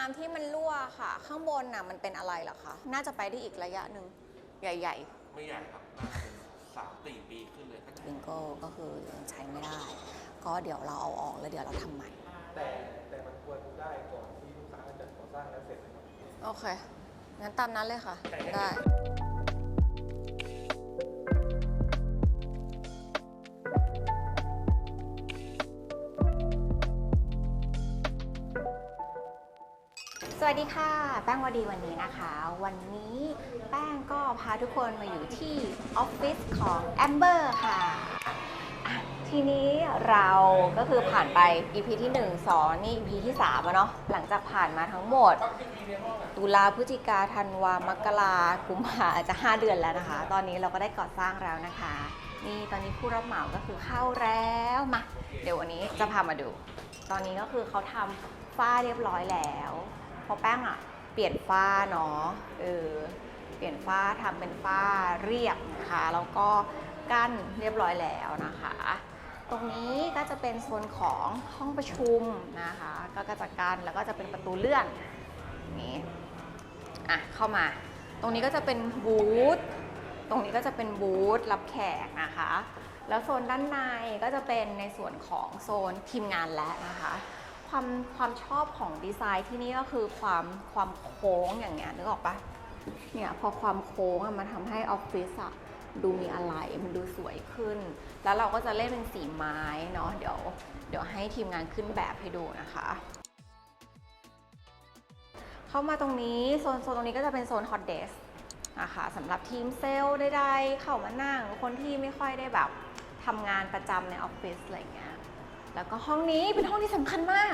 น้ำที่มันรั่วค่ะ ข้างบนน่ะมันเป็นอะไรเหรอคะ น่าจะไปได้อีกระยะหนึ่งใหญ่ไม่ใหญ่ครับน่าจะเป็นสามสี่ปีขึ้นเลยถ้าๆบิงโก้ก็คือยังใช้ไม่ได้ ก็เดี๋ยวเราเอาออกแล้วเดี๋ยวเราทำใหม่ แต่แต่มันควรได้ก่อนที่ลูกค้าจะก่อสร้างแล้วเสร็จนะครับ โอเค งั้นตามนั้นเลยค่ะ ได้ สวัสดีค่ะ แป้งวดีวันนี้นะคะ วันนี้แป้งก็พาทุกคนมาอยู่ที่ออฟฟิศของ Amber ค่ะอะ ทีนี้เราก็คือผ่านไป EP ที่ 1 2 นี่ EP ที่3อะเนาะหลังจากผ่านมาทั้งหมด ตุลาพฤศจิกาธันวามกรากุมภาจจะ 5 เดือนแล้วนะคะ ตอนนี้เราก็ได้ก่อสร้างแล้วนะคะ นี่ตอนนี้ผู้รับเหมาก็คือเข้าแล้วมาเดี๋ยววันนี้จะพามาดู ตอนนี้ก็คือเขาทำฝ้าเรียบร้อยแล้ว ราะแป้งอะเปลี่ยนฝ้าเนาะเออเปลี่ยนฝ้าทำเป็นฝ้าเรียบนะคะแล้วก็กั้นเรียบร้อยแล้วนะคะ ตรงนี้ก็จะเป็นโซนของห้องประชุมนะคะก็กระจัดกันแล้วก็จะเป็นประตูเลื่อนนี้อะเข้ามา ตรงนี้ก็จะเป็นบูธตรงนี้ก็จะเป็นบูธรับแขกนะคะแล้วโซนด้านในก็จะเป็นในส่วนของโซนทีมงานและนะคะ ความความชอบของดีไซน์ที่นี่ก็คือความความโค้งอย่างเงี้ยนึกออกปะเนี่ยพอความโค้งมันทำให้ออฟฟิศอะดูมีอะไรมันดูสวยขึ้น แล้วเราก็จะเล่นเป็นสีไม้เนาะเดี๋ยว เดี๋ยวให้ทีมงานขึ้นแบบให้ดูนะคะ เข้ามาตรงนี้โซนโซนตรงนี้ก็จะเป็นโซนฮอตเดสนะคะสำหรับทีมเซลล์ใดๆเข้ามานั่งคนที่ไม่ค่อยได้แบบทำงานประจำในออฟฟิศอะไรเงี้ยแล้วก็ห้องนี้เป็นห้องที่สำคัญมาก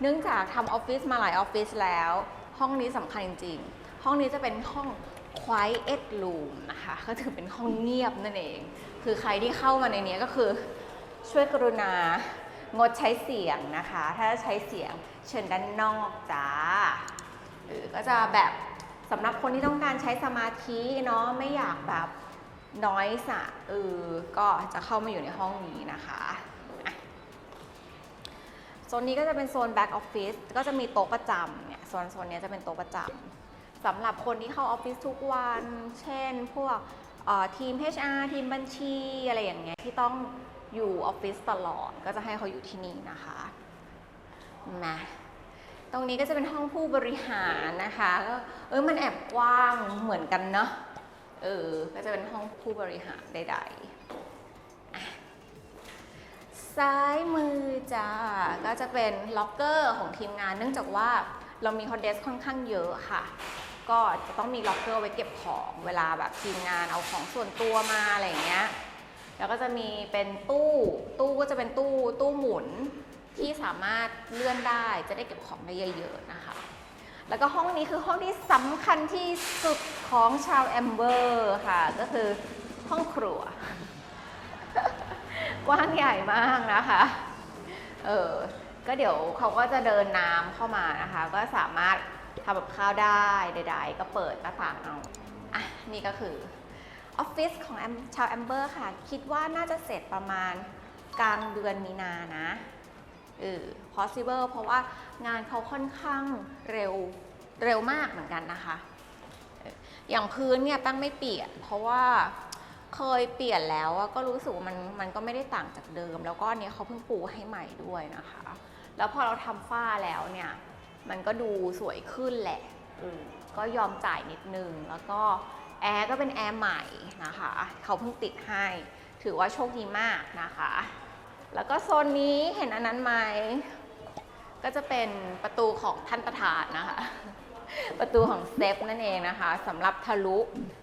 เนื่องจากทำออฟฟิศมาหลายออฟฟิศแล้ว ห้องนี้สำคัญจริงๆ ห้องนี้จะเป็นห้อง quiet room นะคะ ก็ถือเป็นห้องเงียบนั่นเอง คือใครที่เข้ามาในนี้ก็คือช่วยกรุณางดใช้เสียงนะคะ ถ้าใช้เสียงเชิญด้านนอกจ้าหรือก็จะแบบสำหรับคนที่ต้องการใช้สมาธิเนาะไม่อยากแบบน้อยสะเออก็จะเข้ามาอยู่ในห้องนี้นะคะ นนี้ก็จะเป็นโซน back office ก็จะมีโต๊ะประจำเนี่ยโซนโซนนี้จะเป็นโต๊ะประจำสำหรับคนที่เข้าออฟฟิศทุกวัน เช่น พวกทีม HR ทีมบัญชีอะไรอย่างเงี้ยที่ต้องอยู่ออฟฟิศตลอด ก็จะให้เขาอยู่ที่นี่นะคะมาตรงนี้ก็จะเป็นห้องผู้บริหารนะคะก็เออมันแอบกว้างเหมือนกันเนาะเออก็จะเป็นห้องผู้บริหารใดๆ ซ้ายมือจ้าก็จะเป็นล็อกเกอร์ของทีมงาน เนื่องจากว่าเรามีฮอตเดสค่อนข้างเยอะค่ะ ก็จะต้องมีล็อกเกอร์ไว้เก็บของเวลาแบบทีมงานเอาของส่วนตัวมาอะไรอย่างเงี้ยแล้วก็จะมีเป็นตู้ตู้ก็จะเป็นตู้ตู้หมุนที่สามารถเลื่อนได้จะได้เก็บของได้เยอะๆนะคะ แล้วก็ห้องนี้คือห้องที่สำคัญที่สุดของชาวแอมเบอร์ค่ะ ก็คือห้องครัว กว้างใหญ่มากนะคะ เออ ก็เดี๋ยวเขาก็จะเดินน้ำเข้ามานะคะ ก็สามารถทำกับข้าวได้ใดๆ ก็เปิดหน้าต่างเอา อะ นี่ก็คือออฟฟิศของแอมชาวแอมเบอร์ค่ะ คิดว่าน่าจะเสร็จประมาณกลางเดือนมีนานะเออ possible เพราะว่างานเขาค่อนข้างเร็วเร็วมากเหมือนกันนะคะ อย่างพื้นเนี่ยแป้งไม่เปียนเพราะว่า เคยเปลี่ยนแล้วอะก็รู้สึกว่ามันมันก็ไม่ได้ต่างจากเดิม แล้วก็อันเนี้ยเขาเพิ่งปูให้ใหม่ด้วยนะคะ แล้วพอเราทำฝ้าแล้วเนี่ย มันก็ดูสวยขึ้นแหละเออก็ยอมจ่ายนิดนึง แล้วก็แอร์ก็เป็นแอร์ใหม่นะคะ เขาเพิ่งติดให้ ถือว่าโชคดีมากนะคะ แล้วก็โซนนี้เห็นอันนั้นไหม ก็จะเป็นประตูของท่านประธานนะคะ ประตูของเซฟนั่นเองนะคะสำหรับทะลุ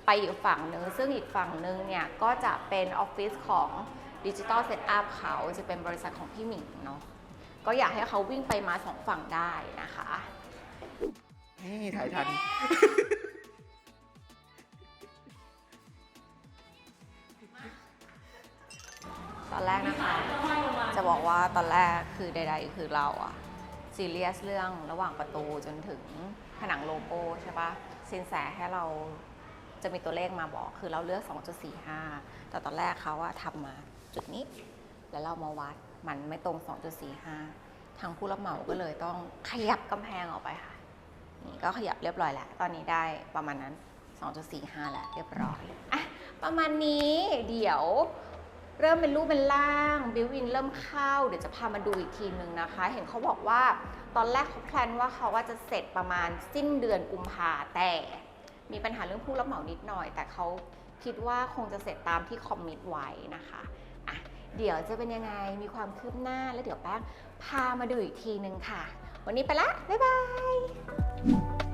ไปอีกฝั่งหนึ่งซึ่งอีกฝั่งหนึ่งเนี่ย ก็จะเป็นออฟฟิศของดิจิ t a ลเซตอัพเขาจะเป็นบริษัทของพี่หมิงเนาะก็อยากให้เขาวิ่งไปมาสองฝั่งได้นะคะนี่ถ่ายทัน ตอนแรกนะคะ จะบอกว่าตอนแรกคือใดๆคือเราอะซีเรียสเรื่องระหว่างประตูจนถึง ผนังโลโก้ใช่ปะสินแสให้เราจะมีตัวเลขมาบอก คือเราเลือก 2.45 แต่ตอนแรกเขาอะทำมาจุดนี้ แล้วเรามาวัดมันไม่ตรง 2.45 ทางผู้รับเหมาก็เลยต้องขยับกำแพงออกไปค่ะ นี่ก็ขยับเรียบร้อยแล้ว ตอนนี้ได้ประมาณนั้น 2.45 แล้วเรียบร้อย อะ ประมาณนี้เดี๋ยว เริ่มเป็นรูปเป็นร่างบิวอินเริ่มเข้า เดี๋ยวจะพามาดูอีกทีนึงนะคะ เห็นเขาบอกว่าตอนแรกเขาแพลนว่าเขาว่าจะเสร็จประมาณสิ้นเดือนกุมภาแต่มีปัญหาเรื่องผู้รับเหมานิดหน่อย แต่เขาคิดว่าคงจะเสร็จตามที่คอมมิตไว้นะคะอะเดี๋ยวจะเป็นยังไงมีความคืบหน้าแล้วเดี๋ยวแป้งพามาดูอีกทีนึงค่ะ วันนี้ไปละบ๊ายบาย